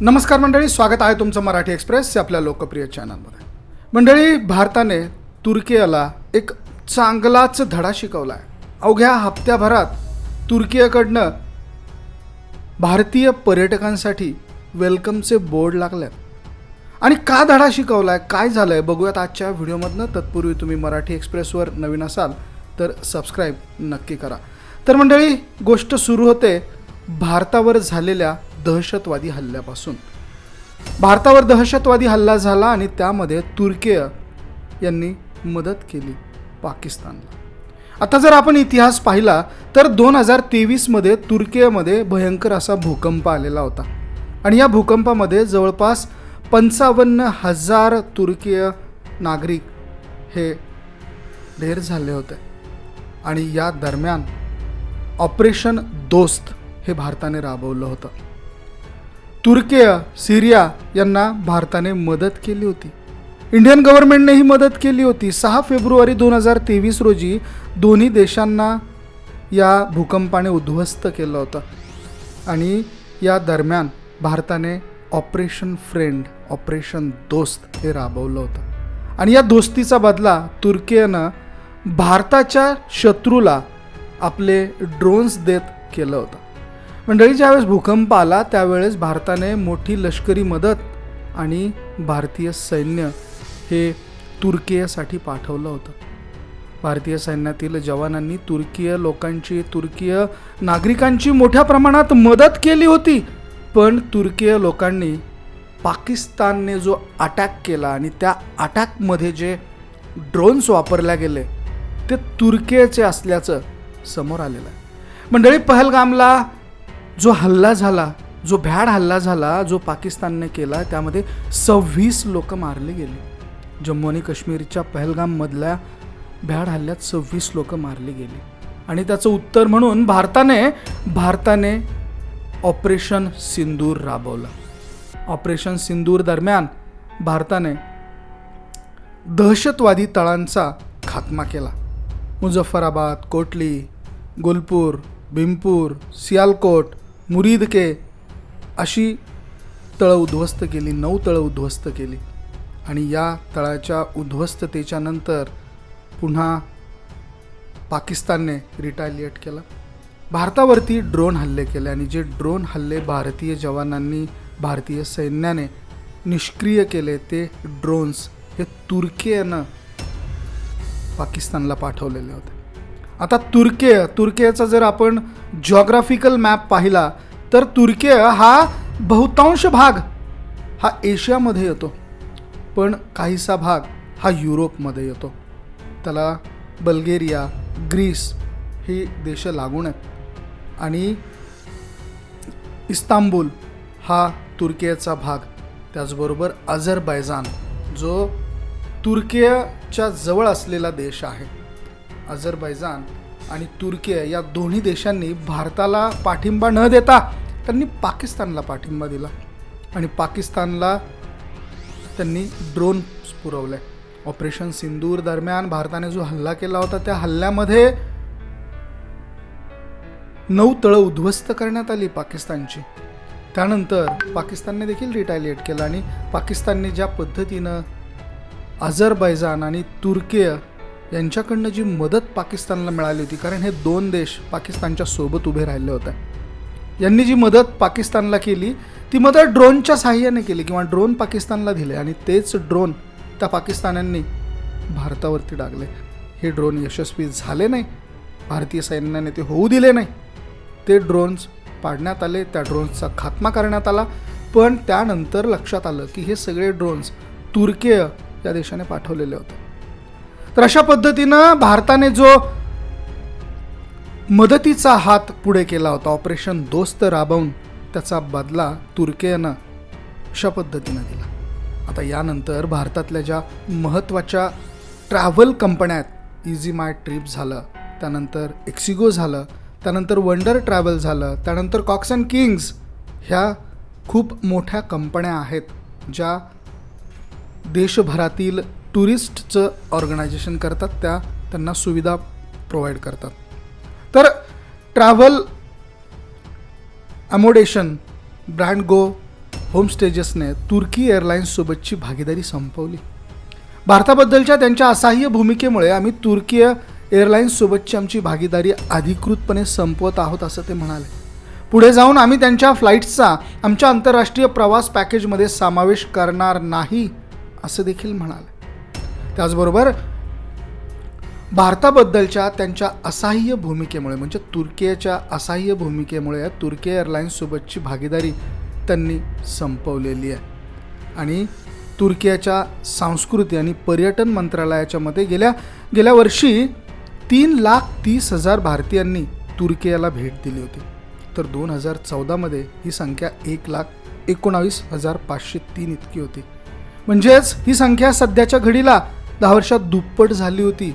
नमस्कार मंडळी स्वागत आहे तुमचं मराठी एक्सप्रेस आपल्या लोकप्रिय चॅनलमध्ये. मंडळी भारताने तुर्कीला एक चांगलाच धडा शिकवला आहे अवघ्या हप्त्याभरात तुर्कीकडनं भारतीय पर्यटकांसाठी वेलकमचे बोर्ड लागल्यात आणि का धडा शिकवला आहे काय झालं आहे बघूयात आजच्या व्हिडिओमधनं. तत्पूर्वी तुम्ही मराठी एक्सप्रेसवर नवीन असाल तर सबस्क्राईब नक्की करा. तर मंडळी गोष्ट सुरू होते भारतावर झालेल्या दहशतवादी हल्ल्यापासून. भारतावर दहशतवादी हल्ला झाला आणि त्यामध्ये तुर्कीय यांनी मदत केली पाकिस्तानला. आता जर आपण इतिहास पाहिला तर दोन हजार तेवीसमध्ये तुर्कीमध्ये भयंकर असा भूकंप आलेला होता. आणि या भूकंपामध्ये जवळपास पंचावन्न हजार तुर्कीय नागरिक हे ढेर झाले होते. आणि या दरम्यान ऑपरेशन दोस्त हे भारताने राबवलं होतं. तुर्कीय सिरिया यांना भारताने मदत केली होती. इंडियन गव्हर्नमेंटनेही मदत केली होती. सहा फेब्रुवारी दोन हजार तेवीस रोजी दोन्ही देशांना या भूकंपाने उद्ध्वस्त केलं होतं आणि या दरम्यान भारताने ऑपरेशन फ्रेंड ऑपरेशन दोस्त हे राबवलं होतं. आणि या दोस्तीचा बदला तुर्कीनं भारताच्या शत्रूला आपले ड्रोन्स देत केलं होतं. मंडळी ज्यावेळेस भूकंप आला त्यावेळेस भारताने मोठी लष्करी मदत आणि भारतीय सैन्य हे तुर्कीसाठी पाठवलं होतं. भारतीय सैन्यातील जवानांनी तुर्कीय लोकांची तुर्कीय नागरिकांची मोठ्या प्रमाणात मदत केली होती पण तुर्कीय लोकांनी पाकिस्तानने जो अटॅक केला आणि त्या अटॅकमध्ये जे ड्रोन्स वापरल्या गेले ते तुर्कीचे असल्याचं समोर आलेलं आहे. मंडळी पहलगामला जो हल्ला झाला जो भ्याड हल्ला झाला जो पाकिस्तानने केला त्यामध्ये सव्वीस लोक मारले गेले. जम्मू आणि काश्मीरच्या पहलगाममधल्या भ्याड हल्ल्यात सव्वीस लोक मारली गेली. आणि त्याचं उत्तर म्हणून भारताने भारताने ऑपरेशन सिंदूर राबवलं. ऑपरेशन सिंदूर दरम्यान भारताने दहशतवादी तळांचा खात्मा केला. मुझफ्फराबाद कोटली गुलपूर भीमपूर सियालकोट मुरीदके अशी तळं उद्ध्वस्त केली नऊ तळं उद्ध्वस्त केली. आणि या तळाच्या उद्ध्वस्ततेच्या नंतर पुन्हा पाकिस्तानने रिटालिएट केलं. भारतावरती ड्रोन हल्ले केले आणि जे ड्रोन हल्ले भारतीय जवानांनी भारतीय सैन्याने निष्क्रिय केले ते ड्रोन्स हे तुर्कीनं पाकिस्तानला पाठवलेले होते. आता तुर्केय तुर्कीचा जर आपण जॉग्राफिकल मॅप पाहिला तर तुर्केय हा बहुतांश भाग हा एशियामध्ये येतो. पण काहीसा भाग हा युरोपमध्ये येतो. त्याला बल्गेरिया ग्रीस ही देश लागून आहेत. आणि इस्तांबूल हा तुर्कीचा भाग. त्याचबरोबर अझरबैजान जो तुर्कीच्या जवळ असलेला देश आहे. अझरबैजान आणि तुर्की या दोन्ही देशांनी भारताला पाठिंबा न देता त्यांनी पाकिस्तानला पाठिंबा दिला. आणि पाकिस्तानला त्यांनी ड्रोन पुरवले. ऑपरेशन सिंदूर दरम्यान भारताने जो हल्ला केला होता त्या हल्ल्यामध्ये नऊ तळं उद्ध्वस्त करण्यात आली पाकिस्तानची. त्यानंतर पाकिस्तानने देखील रिटायलिएट केलं आणि पाकिस्तानने ज्या पद्धतीनं अझरबैजान आणि तुर्कीय यांच्याकडनं जी मदत पाकिस्तानला मिळाली होती कारण हे दोन देश पाकिस्तानच्या सोबत उभे राहिले होते. यांनी जी मदत पाकिस्तानला केली ती मदत ड्रोनच्या साहाय्याने केली किंवा ड्रोन पाकिस्तानला दिले आणि तेच ड्रोन त्या पाकिस्तान्यांनी भारतावरती डागले. हे ड्रोन यशस्वी झाले नाही भारतीय सैन्याने ते होऊ दिले नाही. ते ड्रोन्स पाडण्यात आले त्या ड्रोन्सचा खात्मा करण्यात आला पण त्यानंतर लक्षात आलं की हे सगळे ड्रोन्स तुर्कीय या देशाने पाठवलेले होते. तर अशा पद्धतीनं भारताने जो मदतीचा हात पुढे केला होता ऑपरेशन दोस्त राबवून त्याचा बदला तुर्कीनं अशा पद्धतीनं दिला. आता यानंतर भारतातल्या ज्या महत्त्वाच्या ट्रॅव्हल कंपन्या आहेत इझी माय ट्रिप झालं त्यानंतर एक्सिगो झालं त्यानंतर वंडर ट्रॅव्हल झालं त्यानंतर कॉक्स अँड किंग्स ह्या खूप मोठ्या कंपन्या आहेत ज्या देशभरातील टुरिस्टचं ऑर्गनायझेशन करतात त्या त्यांना सुविधा प्रोव्हाइड करतात. तर ट्रॅव्हल अमोडेशन ब्रँड गो होमस्टेजेसने तुर्की एअरलाईन्ससोबतची भागीदारी संपवली. भारताबद्दलच्या त्यांच्या असहाय्य भूमिकेमुळे आम्ही तुर्की एअरलाईन्ससोबतची आमची भागीदारी अधिकृतपणे संपवत आहोत असं ते म्हणाले. पुढे जाऊन आम्ही त्यांच्या फ्लाईट्सचा आमच्या आंतरराष्ट्रीय प्रवास पॅकेजमध्ये समावेश करणार नाही असं देखील म्हणाले. त्याचबरोबर भारताबद्दलच्या त्यांच्या असहाय्य भूमिकेमुळे म्हणजे तुर्कीच्या असहाय्य भूमिकेमुळे तुर्की एअरलाईन्ससोबतची भागीदारी त्यांनी संपवलेली आहे. आणि तुर्कीच्या सांस्कृती आणि पर्यटन मंत्रालयाच्या मते गेल्या गेल्या वर्षी तीन लाख तीस हजार भारतीयांनी तुर्कियाला भेट दिली होती. तर दोन हजार चौदामध्ये ही संख्या एक लाख एकोणावीस हजार पाचशे तीन इतकी होती. म्हणजेच ही संख्या सध्याच्या घडीला दहा वर्षात दुप्पट झाली होती.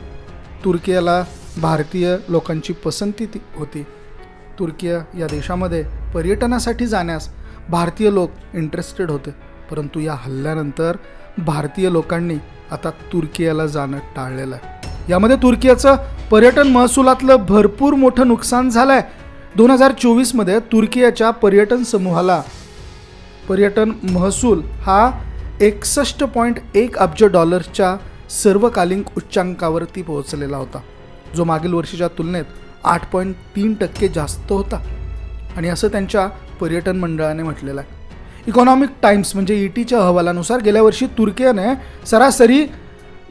तुर्कियाला भारतीय लोकांची पसंती ती होती. तुर्किया या देशामध्ये पर्यटनासाठी जाण्यास भारतीय लोक इंटरेस्टेड होते. परंतु या हल्ल्यानंतर भारतीय लोकांनी आता तुर्कियाला जाणं टाळलेलं आहे. यामध्ये तुर्कियाचं पर्यटन महसुलातलं भरपूर मोठं नुकसान झालं आहे दोन हजार चोवीसमध्ये तुर्कियाच्या पर्यटन समूहाला पर्यटन महसूल हा एकसष्ट पॉईंट एक अब्ज डॉलर्सच्या सर्वकालीन उच्चांकावरती पोहोचलेला होता. जो मागील वर्षीच्या तुलनेत आठ पॉईंट तीन टक्के जास्त होता. आणि असं त्यांच्या पर्यटन मंडळाने म्हटलेलं आहे. इकॉनॉमिक टाइम्स म्हणजे ई टीच्या अहवालानुसार गेल्या वर्षी तुर्कीने सरासरी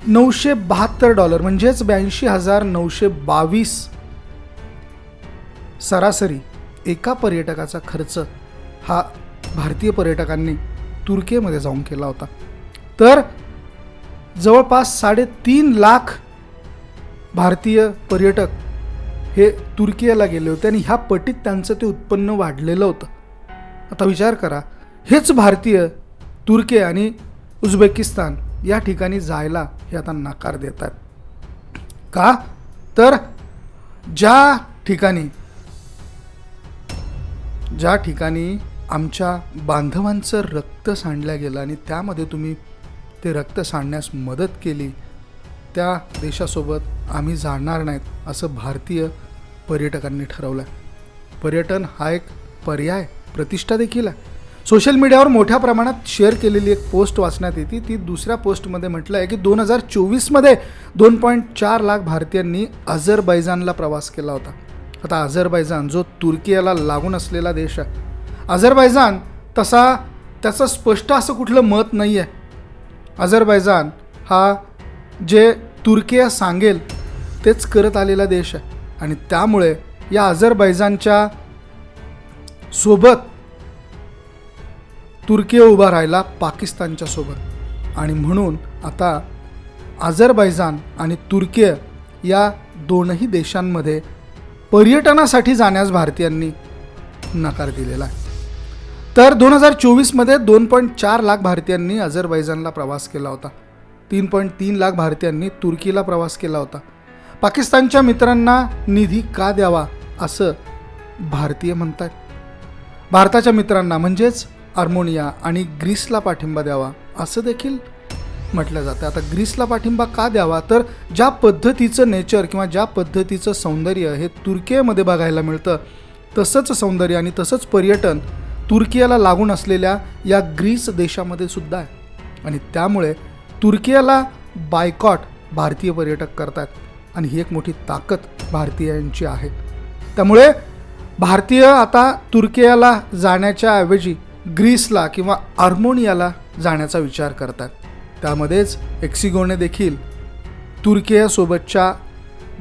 नऊशे बहात्तर डॉलर म्हणजेच ब्याऐंशी हजार नऊशे बावीस सरासरी एका पर्यटकाचा खर्च हा भारतीय पर्यटकांनी तुर्कीमध्ये जाऊन केला होता. तर जवळपास साडेतीन लाख भारतीय पर्यटक हे तुर्कीला गेले होते आणि ह्या पटीत त्यांचं ते उत्पन्न वाढलेलं होतं. आता विचार करा हेच भारतीय तुर्की आणि उझबेकिस्तान या ठिकाणी जायला हे आता नकार देत आहेत का? तर ज्या ठिकाणी ज्या ठिकाणी आमच्या बांधवांचं रक्त सांडलं गेलं आणि त्यामध्ये तुम्ही ते रक्त सांडण्यास मदत केली. त्या देशासोबत आम्ही जाणार नाहीत असं भारतीय पर्यटकांनी ठरवलं आहे पर्यटन हा एक पर्याय प्रतिष्ठा देखील आहे. सोशल मीडियावर मोठ्या प्रमाणात शेअर केलेली एक पोस्ट वाचण्यात येते. ती दुसऱ्या पोस्टमध्ये म्हटलं आहे की दोन हजार चोवीसमध्ये दोन पॉईंट चार लाख भारतीयांनी अझरबैजानला प्रवास केला होता. आता अझरबैजान जो तुर्कियाला लागून असलेला देश आहे. अझरबैजान तसा त्याचं स्पष्ट असं कुठलं मत नाही आहे अझरबैजान हा जे तुर्किया सांगेल तेच करत आलेला देश आहे. आणि त्यामुळे या अझरबैजानच्या सोबत तुर्किया उभा राहिला पाकिस्तानच्या सोबत. आणि म्हणून आता अझरबैजान आणि तुर्कीय या दोनही देशांमध्ये पर्यटनासाठी जाण्यास भारतीयांनी नकार दिलेला आहे. तर दोन हजार चोवीसमध्ये दोन पॉईंट चार लाख भारतीयांनी अझरबैजानला प्रवास केला होता. तीन पॉईंट तीन लाख भारतीयांनी तुर्कीला प्रवास केला होता. पाकिस्तानच्या मित्रांना निधी का द्यावा असं भारतीय म्हणतात भारताच्या मित्रांना म्हणजेच आर्मोनिया आणि ग्रीसला पाठिंबा द्यावा असं देखील म्हटलं जातं. आता ग्रीसला पाठिंबा का द्यावा? तर ज्या पद्धतीचं नेचर किंवा ज्या पद्धतीचं सौंदर्य हे तुर्कीमध्ये बघायला मिळतं तसंच सौंदर्य आणि तसंच पर्यटन तुर्कियाला लागून असलेल्या या ग्रीस देशामध्ये सुद्धा आहे. आणि त्यामुळे तुर्कियाला बायकॉट भारतीय पर्यटक करतात. आणि ही एक मोठी ताकद भारतीयांची आहे. त्यामुळे भारतीय आता तुर्कियाला जाण्याच्या ऐवजी ग्रीसला किंवा आर्मोनियाला जाण्याचा विचार करतात. त्यामध्येच एक्सिगोने देखील तुर्कियासोबतच्या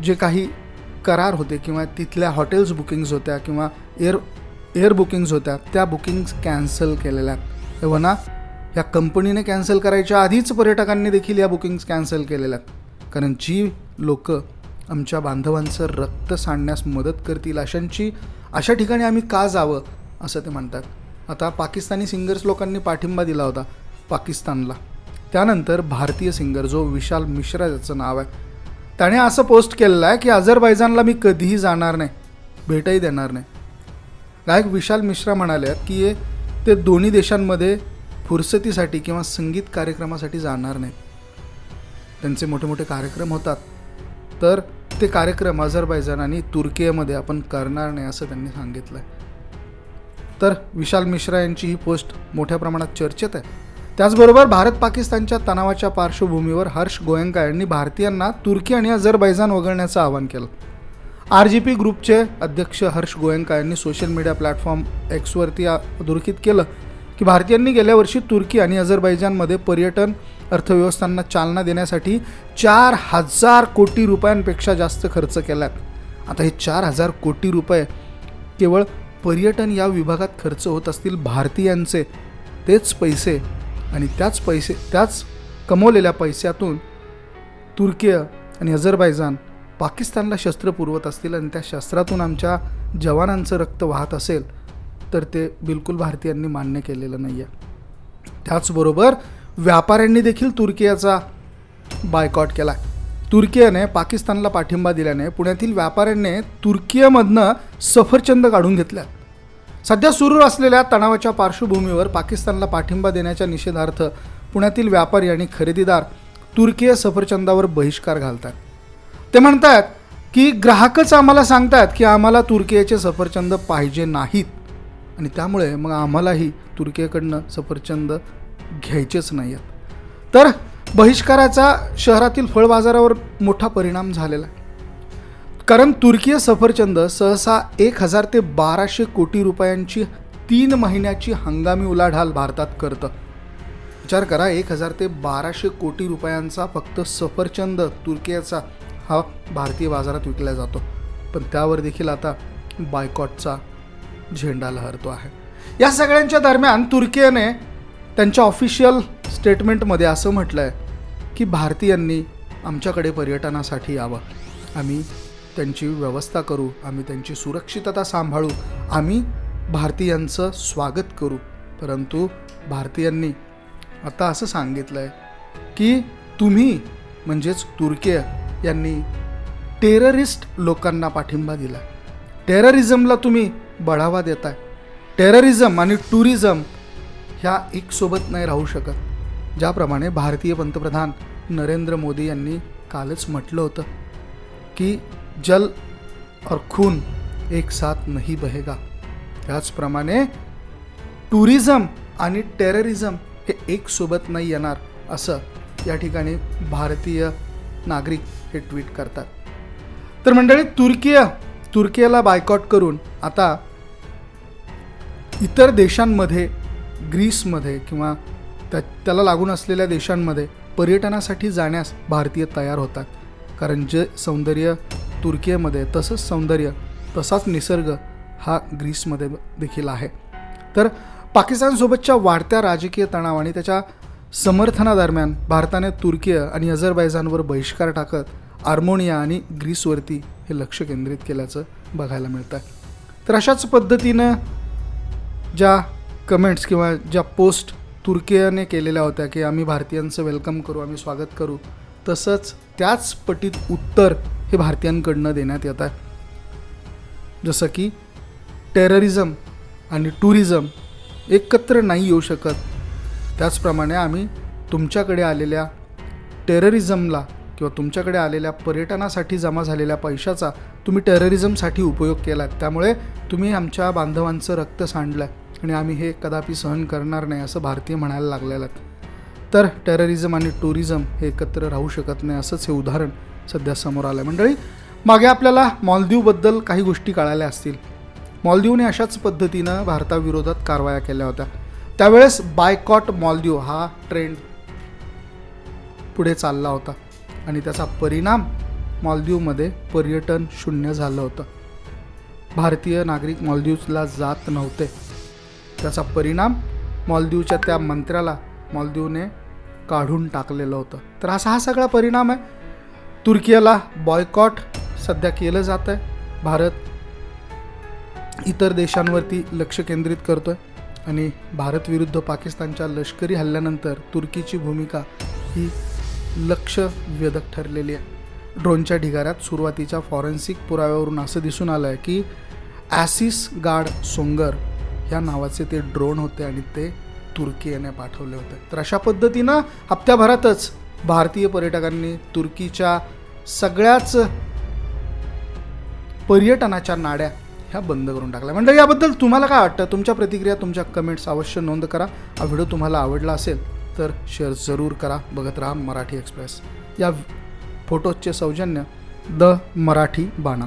जे काही करार होते किंवा तिथल्या हॉटेल्स बुकिंग्स होत्या किंवा एअर एअर बुकिंग्स होत्या त्या बुकिंग्स कॅन्सल केलेल्या आहेत. तेव्हा ना या कंपनीने कॅन्सल करायच्या आधीच पर्यटकांनी देखील या बुकिंग्स कॅन्सल केलेल्या आहेत. कारण जी लोक आमच्या बांधवांचं रक्त सांडण्यास मदत करतील अशांची अशा ठिकाणी आम्ही का जावं असं ते म्हणतात. आता पाकिस्तानी सिंगर्स लोकांनी पाठिंबा दिला होता पाकिस्तानला. त्यानंतर भारतीय सिंगर जो विशाल मिश्रा ज्याचं नाव आहे त्याने असं पोस्ट केलेलं आहे की अझरबैजानला मी कधीही जाणार नाही भेटही देणार नाही. गायक विशाल मिश्रा म्हणाले की ते दोन्ही देशांमध्ये फुरसतीसाठी किंवा संगीत कार्यक्रमासाठी जाणार नाहीत. त्यांचे मोठे मोठे कार्यक्रम होतात. तर ते कार्यक्रम अझरबैजान आणि तुर्कीमध्ये आपण करणार नाही असं त्यांनी सांगितलं आहे तर विशाल मिश्रा यांची ही पोस्ट मोठ्या प्रमाणात चर्चेत आहे. त्याचबरोबर भारत पाकिस्तानच्या तणावाच्या पार्श्वभूमीवर हर्ष गोयंका यांनी भारतीयांना तुर्की आणि अझरबैजान वगळण्याचं आवाहन केलं. आर जी पी ग्रुपचे अध्यक्ष हर्ष गोयंका यांनी सोशल मीडिया प्लॅटफॉर्म एक्सवरती अधोरेखित केलं की भारतीयांनी गेल्या वर्षी तुर्की आणि अझरबैजानमध्ये पर्यटन अर्थव्यवस्थांना चालना देण्यासाठी चार हजार कोटी रुपयांपेक्षा जास्त खर्च केलात. आता हे चार हजार कोटी रुपये केवळ पर्यटन या विभागात खर्च होत असतील भारतीयांचे. तेच पैसे आणि त्याच पैसे त्याच कमवलेल्या पैशातून तुर्की आणि अझरबैजान पाकिस्तानला शस्त्र पुरवत असतील आणि त्या शस्त्रातून आमच्या जवानांचं रक्त वाहत असेल तर ते बिलकुल भारतीयांनी मान्य केलेलं नाही आहे त्याचबरोबर व्यापाऱ्यांनी देखील तुर्कियाचा बायकॉट केला तुर्कियाने पाकिस्तानला पाठिंबा दिल्याने पुण्यातील व्यापाऱ्यांनी तुर्कियामधनं सफरचंद काढून घेतल्या सध्या सुरू असलेल्या तणावाच्या पार्श्वभूमीवर पाकिस्तानला पाठिंबा देण्याच्या निषेधार्थ पुण्यातील व्यापारी आणि खरेदीदार तुर्कीय सफरचंदावर बहिष्कार घालतात. ते म्हणतात की ग्राहकच आम्हाला सांगतात की आम्हाला तुर्कियाचे सफरचंद पाहिजे नाहीत. आणि त्यामुळे मग आम्हालाही तुर्कीकडनं सफरचंद घ्यायचेच नाही आहेत तर बहिष्काराचा शहरातील फळ बाजारावर मोठा परिणाम झालेला आहे. कारण तुर्कीय सफरचंद सहसा एक हजार ते बाराशे कोटी रुपयांची तीन महिन्याची हंगामी उलाढाल भारतात करतं. विचार करा एक हजार ते बाराशे कोटी रुपयांचा फक्त सफरचंद तुर्कियाचा हा भारतीय बाजारात विकला जातो. पण त्यावर देखील आता बायकॉटचा झेंडा लहरतो आहे. या सगळ्यांच्या दरम्यान तुर्कीने त्यांच्या ऑफिशियल स्टेटमेंटमध्ये असं म्हटलं आहे की भारतीयांनी आमच्याकडे पर्यटनासाठी यावं. आम्ही त्यांची व्यवस्था करू आम्ही त्यांची सुरक्षितता सांभाळू आम्ही भारतीयांचं स्वागत करू. परंतु भारतीयांनी आता असं सांगितलं आहे की तुम्ही म्हणजेच तुर्की यांनी टेररिस्ट लोकांना पाठिंबा दिला. टेररिझमला तुम्ही बढावा देताय. टेररिझम आणि टुरिझम ह्या एकसोबत नाही राहू शकत. ज्याप्रमाणे भारतीय पंतप्रधान नरेंद्र मोदी यांनी कालच म्हटलं होतं की जल और खून एक साथ नहीं बहेगा. त्याचप्रमाणे टुरिझम आणि टेररिझम हे एकसोबत नाही येणार असं या ठिकाणी भारतीय नागरिक हे ट्विट करतात. तर मंडळी तुर्कीय तुर्कियाला बायकॉट करून आता इतर देशांमध्ये ग्रीसमध्ये किंवा त्या त्याला लागून असलेल्या देशांमध्ये पर्यटनासाठी जाण्यास भारतीय तयार होतात. कारण जे सौंदर्य तुर्कीमध्ये तसंच सौंदर्य तसाच निसर्ग हा ग्रीसमध्ये देखील आहे. तर पाकिस्तानसोबतच्या वाढत्या राजकीय तणाव आणि त्याच्या समर्थनादरम्यान भारताने तुर्की आणि अझरबैजानवर बहिष्कार टाकत आर्मोनिया आणि ग्रीसवरती हे लक्ष केंद्रित केल्याचं बघायला मिळतं आहे. तर अशाच पद्धतीनं ज्या कमेंट्स किंवा ज्या पोस्ट तुर्कीने केलेल्या होत्या की आम्ही भारतीयांचं वेलकम करू आम्ही स्वागत करू तसंच त्याच पटीत उत्तर हे भारतीयांकडनं देण्यात येत आहे. जसं की टेररिझम आणि टुरिझम एकत्र नाही येऊ शकत. त्याचप्रमाणे आम्ही तुमच्याकडे आलेल्या टेररिझमला किंवा तुमच्याकडे आलेल्या पर्यटनासाठी जमा झालेल्या पैशाचा तुम्ही टेररिझमसाठी उपयोग केला त्यामुळे तुम्ही आमच्या बांधवांचं रक्त सांडलं आणि आम्ही हे कदापि सहन करणार नाही असं भारतीय म्हणायला लागलेलं आहेत तर टेररिझम आणि टुरिझम हे एकत्र राहू शकत नाही असंच हे उदाहरण सध्या समोर आलं आहे मंडळी मागे आपल्याला मॉलदीवबद्दल काही गोष्टी कळाल्या असतील. मॉलदीवने अशाच पद्धतीनं भारताविरोधात कारवाया केल्या होत्या. त्यावेळेस बायकॉट मॉलदीव हा ट्रेंड पुढे चालला होता. आणि त्याचा परिणाम मालदीवमध्ये पर्यटन शून्य झालं होतं. भारतीय नागरिक मालदीवला जात नव्हते. त्याचा परिणाम मालदीवच्या त्या मंत्र्याला मालदीवने काढून टाकलेलं होतं. तर असा हा सगळा परिणाम आहे. तुर्कीला बॉयकॉट सध्या केलं जात आहे भारत इतर देशांवरती लक्ष केंद्रित करतो आहे आणि भारत विरुद्ध पाकिस्तानच्या लष्करी हल्ल्यानंतर तुर्कीची भूमिका ही लक्ष वेधक ठरलेली आहे. ड्रोनच्या ढिगाऱ्यात सुरुवातीच्या फॉरेन्सिक पुराव्यावरून असं दिसून आलं आहे की ॲसिस गार्ड सोंगर ह्या नावाचे ते ड्रोन होते आणि ते तुर्की याने पाठवले होते. तर अशा पद्धतीनं हप्त्याभरातच भारतीय पर्यटकांनी तुर्कीच्या सगळ्याच पर्यटनाच्या नाड्या ह्या बंद करून टाकल्या. म्हणजे याबद्दल तुम्हाला काय वाटतं? तुमच्या प्रतिक्रिया तुमच्या कमेंट्स अवश्य नोंद करा. हा व्हिडिओ तुम्हाला आवडला असेल तर शेअर जरूर करा. बघत राहा मराठी एक्सप्रेस. या फोटोजचे सौजन्य द मराठी बाणा.